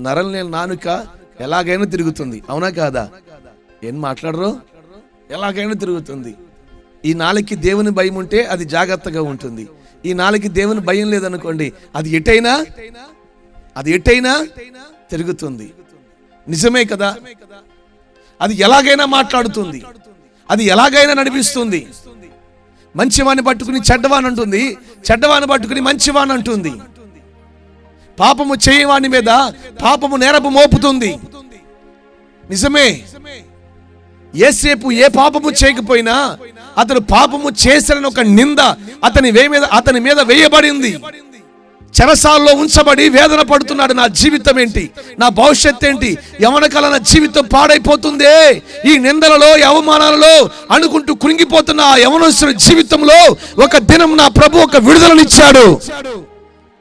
నరల్ని నానుక ఎలాగైనా తిరుగుతుంది. అవునా కాదా? ఏం మాట్లాడరు? ఎలాగైనా తిరుగుతుంది. ఈ నాలుగుకి దేవుని భయం ఉంటే అది జాగ్రత్తగా ఉంటుంది. ఈ నాలుగుకి దేవుని భయం లేదనుకోండి అది ఎటైనా అది ఎటైనా తిరుగుతుంది. నిజమే కదా? అది ఎలాగైనా మాట్లాడుతుంది. అది ఎలాగైనా నడిపిస్తుంది. మంచివాణ్ణి పట్టుకుని చెడ్డవాన్ అంటుంది. చెడ్డవాన్ని పట్టుకుని మంచివాన్ అంటుంది. పాపము చేయవాని మీద పాపము నేరపు మోపుతుంది. నిజమే. ఏసేపు ఏ పాపము చేయకపోయినా అతను పాపము చేశారని ఒక నింద అతని వే మీద అతని మీద వేయబడింది. చెరసాల్లో ఉంచబడి వేదన పడుతున్నాడు నా జీవితం ఏంటి? నా భవిష్యత్ ఏంటి? యవనకాల నా జీవితం పాడైపోతుందే. ఈ నిందలలో అవమానాలలో అనుకుంటూ కృంగిపోతున్న ఆ యవనస్తుల జీవితంలో ఒక దినం నా ప్రభు ఒక విడుదలనిచ్చాడు.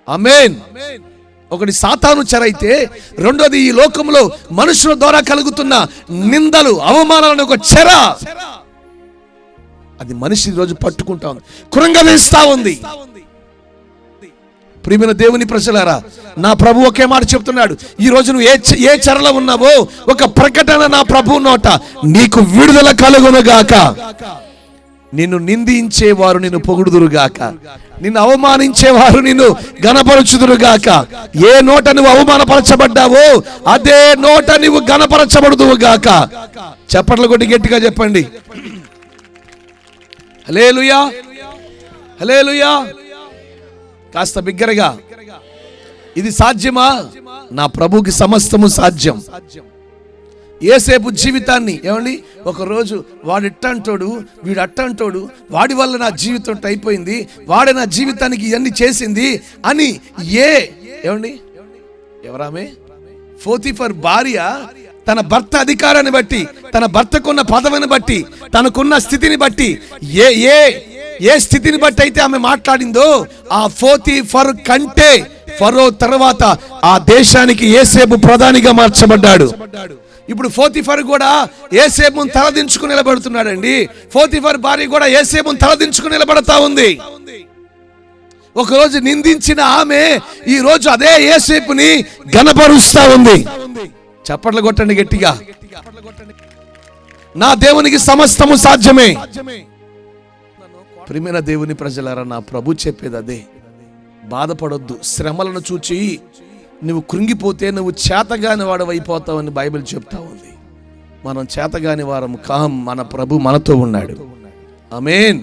అమేన్ ఒకటి సాతాను చెరైతే అయితే రెండోది ఈ లోకంలో మనుషుల ద్వారా కలుగుతున్న నిందలు అవమానాలను ఒక చెర. అది మనిషి రోజు పట్టుకుంటా ఉంది. కృంగవేస్తా ఉంది. ప్రియమైన దేవుని ప్రజలారా నా ప్రభు ఒకే మాట చెప్తున్నాడు. ఈ రోజు నువ్వు ఏ ఏ చెరలో ఉన్నావో ఒక ప్రకటన నా ప్రభు నోట నీకు విడుదల కలుగునుగాక నిన్ను నిందించేవారు నిన్ను పొగుడుదురుగాక. నిన్ను అవమానించేవారు నిన్ను గణపరచుదురుగాక ఏ నోట నువ్వు అవమానపరచబడ్డావో అదే నోట నువ్వు గణపరచబడుదువుగాక చప్పట్లు కొట్టి గట్టిగా చెప్పండి. హలేలుయా హలేలుయా కాస్త బిగ్గరగా. ఇది సాధ్యమా? నా ప్రభుకి సమస్తము సాధ్యం. ఏసేపు జీవితాన్ని ఏమండి? ఒకరోజు వాడు ఇట్టంటోడు వీడు అట్టంటోడు వాడి వల్ల నా జీవితం అయిపోయింది వాడే నా జీవితానికి ఇవన్నీ చేసింది అని ఏ ఏమండి? ఎవరామే? ఫోతిఫర్ భార్య తన భర్త అధికారాన్ని బట్టి తన భర్తకున్న పదవిని బట్టి తనకున్న స్థితిని బట్టి ఏ ఏ ఏ స్థితిని బట్టి అయితే ఆమె మాట్లాడిందో ఆ ఫోతి ఫర్ కంటే ఫరో తర్వాత ఆ దేశానికి ఏసేపు ప్రధానిగా మార్చబడ్డాడు. ఇప్పుడు ఫోతిఫర్ కూడా ఏసేపును తలదించుకుని నిలబడుతున్నాడండి. ఫోతిఫర్ భార్య కూడా ఏసేపును తలదించుకుని నిలబడతా ఉంది. ఒకరోజు నిందించిన ఆమె ఈ రోజు అదే ఏసేపుని గనపరుస్తా ఉంది. చప్పట్లు కొట్టండి గట్టిగా. నా దేవునికి సమస్తము సాధ్యమే. ప్రియమైన దేవుని ప్రజలారా నా ప్రభు చెప్పేది అదే. బాధపడొద్దు శ్రమలను చూచి నువ్వు కృంగిపోతే నువ్వు చేతగాని వాడవైపోతావని బైబిల్ చెప్తా ఉంది. మనం చేతగాని వారం కాం మన ప్రభు మనతో ఉన్నాడు. అమేన్